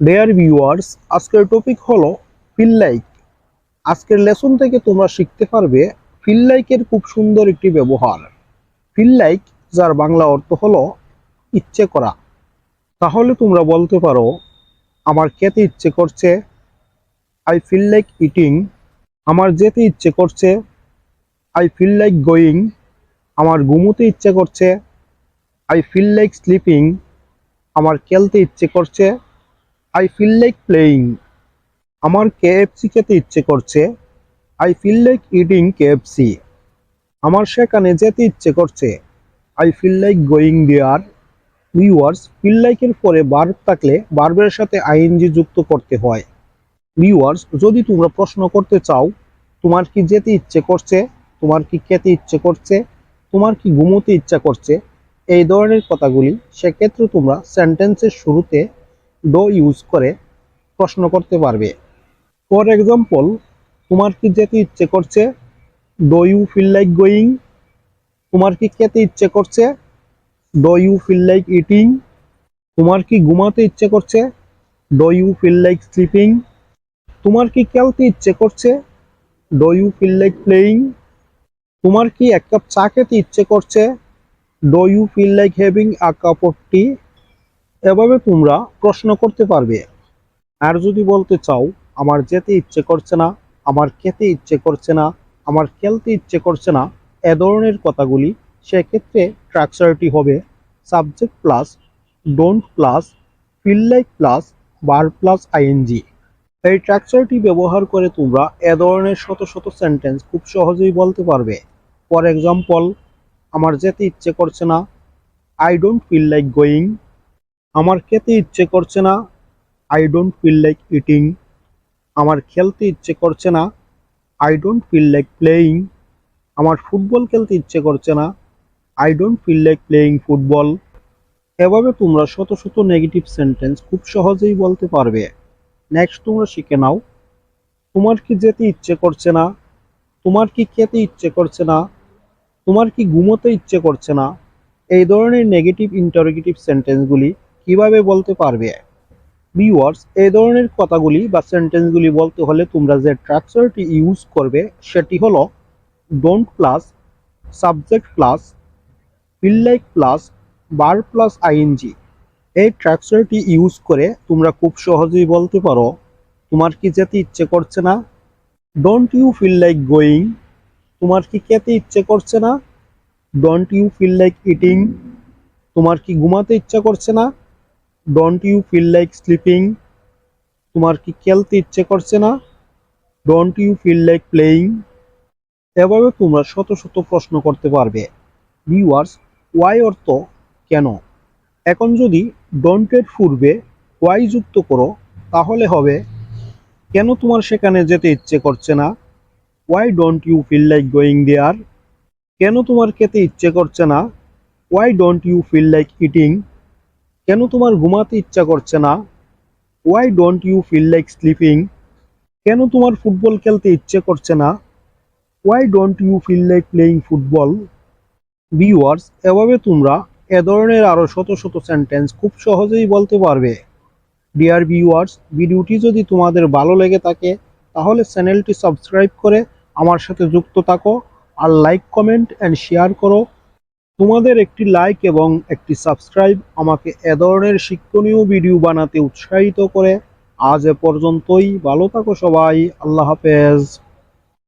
Dare viewers আজকের topic হলো feel like আজকের লেসন থেকে তোমরা শিখতে পারবে ফিল লাইকের খুব সুন্দর একটি ব্যবহার। ফিল লাইক যার বাংলা অর্থ হলো ইচ্ছে করা। তাহলে তোমরা বলতে পারো, আমার খেতে ইচ্ছে করছে আই ফিল লাইক ইটিং আমার যেতে ইচ্ছে করছে আই ফিল লাইক গোয়িং আমার ঘুমোতে ইচ্ছে করছে আই ফিল লাইক স্লিপিং আমার খেলতে ইচ্ছে করছে আই ফিল লাইক প্লেয়িং আমার কেএফসি খেতে ইচ্ছে করছে। I feel like eating KFC আমার সেখানে যেতে ইচ্ছে করছে। I feel like going there viewers feel লাইকের পরে বার্ব থাকলে বার্বের সাথে আইএনজি যুক্ত করতে হয়। ভিউয়ার্স যদি তোমরা প্রশ্ন করতে চাও, তোমার কি যেতে ইচ্ছে করছে? তোমার কি খেতে ইচ্ছে করছে? তোমার কি ঘুমোতে ইচ্ছা করছে? এই ধরনের কথাগুলি সেক্ষেত্রে তোমরা সেন্টেন্সের শুরুতে ডো ইউজ করে প্রশ্ন করতে পারবে। ফর এক্সাম্পল তোমার কি যেতে ইচ্ছে করছে? Do you feel like going তোমার কি খেতে ইচ্ছে করছে? Do you feel like eating তোমার কি ঘুমাতে ইচ্ছে করছে? Do you feel like sleeping তোমার কি খেলতে ইচ্ছে করছে? Do you feel like playing তোমার কি এক কাপ চা খেতে ইচ্ছে করছে? Do you feel like having a cup of tea এভাবে তোমরা প্রশ্ন করতে পারবে। আর যদি বলতে চাও, আমার যেতে ইচ্ছে করছে না, আমার খেতে ইচ্ছে করছে না, আমার খেলতে ইচ্ছে করছে না, এ ধরনের কথাগুলি সেক্ষেত্রে স্ট্রাকচারটি হবে। Subject plus don't plus feel like plus bar plus ING এই স্ট্রাকচারটি ব্যবহার করে তোমরা এ ধরনের শত শত সেন্টেন্স খুব সহজেই বলতে পারবে। ফর এক্সাম্পল আমার যেতে ইচ্ছে করছে না I don't feel like going আমার খেতে ইচ্ছে করছে না। I don't feel like eating আমার খেলতে ইচ্ছে করছে না। I don't feel like playing আমার ফুটবল খেলতে ইচ্ছে করছে না। I don't feel like playing football এভাবে তোমরা শত শত নেগেটিভ সেন্টেন্স খুব সহজেই বলতে পারবে। নেক্সট তোমরা শিখে নাও। তোমার কি যেতে ইচ্ছে করছে না? তোমার কি খেতে ইচ্ছে করছে না? তোমার কি ঘুমোতে ইচ্ছে করছে না? এই ধরনের নেগেটিভ ইন্টারোগেটিভ সেন্টেন্সগুলি কীভাবে বলতে পারবে? ভিউয়ার্স এই ধরনের কথাগুলি বা সেন্টেন্সগুলি বলতে হলে তোমরা যে স্ট্রাকচারটি ইউজ করবে, সেটি হলো don't plus subject plus feel like plus bar plus ING এই স্ট্রাকচারটি ইউজ করে তোমরা খুব সহজেই বলতে পারো, তোমার কি যেতে ইচ্ছে করছে না? Don't you feel like going তোমার কি খেতে ইচ্ছে করছে না? Don't you feel like eating তোমার কি ঘুমাতে ইচ্ছা করছে না? Don't you feel like sleeping তোমার কি খেলতে ইচ্ছে করছে না? Don't you feel like playing এভাবে তোমরা শত শত প্রশ্ন করতে পারবে। ভিউয়ার্স ওয়াই অর্থ কেন? এখন যদি ডোন্টের পূর্বে ওয়াই যুক্ত করো, তাহলে হবে, কেন তোমার সেখানে যেতে ইচ্ছে করছে না? Why don't you feel like going there কেন তোমার খেতে ইচ্ছে করছে না? Why don't you feel like eating কেন তোমার ঘুমাতে ইচ্ছা করছে না? Why don't you feel like sleeping কেন তোমার ফুটবল খেলতে ইচ্ছে করছে না? Why don't you feel like playing football viewers এভাবে তোমরা এ ধরনের আরও শত শত সেন্টেন্স খুব সহজেই বলতে পারবে। ডিয়ার ভিউয়ার্স ভিডিওটি যদি তোমাদের ভালো লেগে থাকে, তাহলে চ্যানেলটি সাবস্ক্রাইব করে আমার সাথে যুক্ত থাকো আর লাইক কমেন্ট অ্যান্ড শেয়ার করো। তোমাদের একটি লাইক এবং একটি সাবস্ক্রাইব আমাকে এ ধরনের শিক্ষণীয় ভিডিও বানাতে উৎসাহিত করে। আজ এ পর্যন্তই। ভালো থাকো সবাই। আল্লাহ হাফেজ।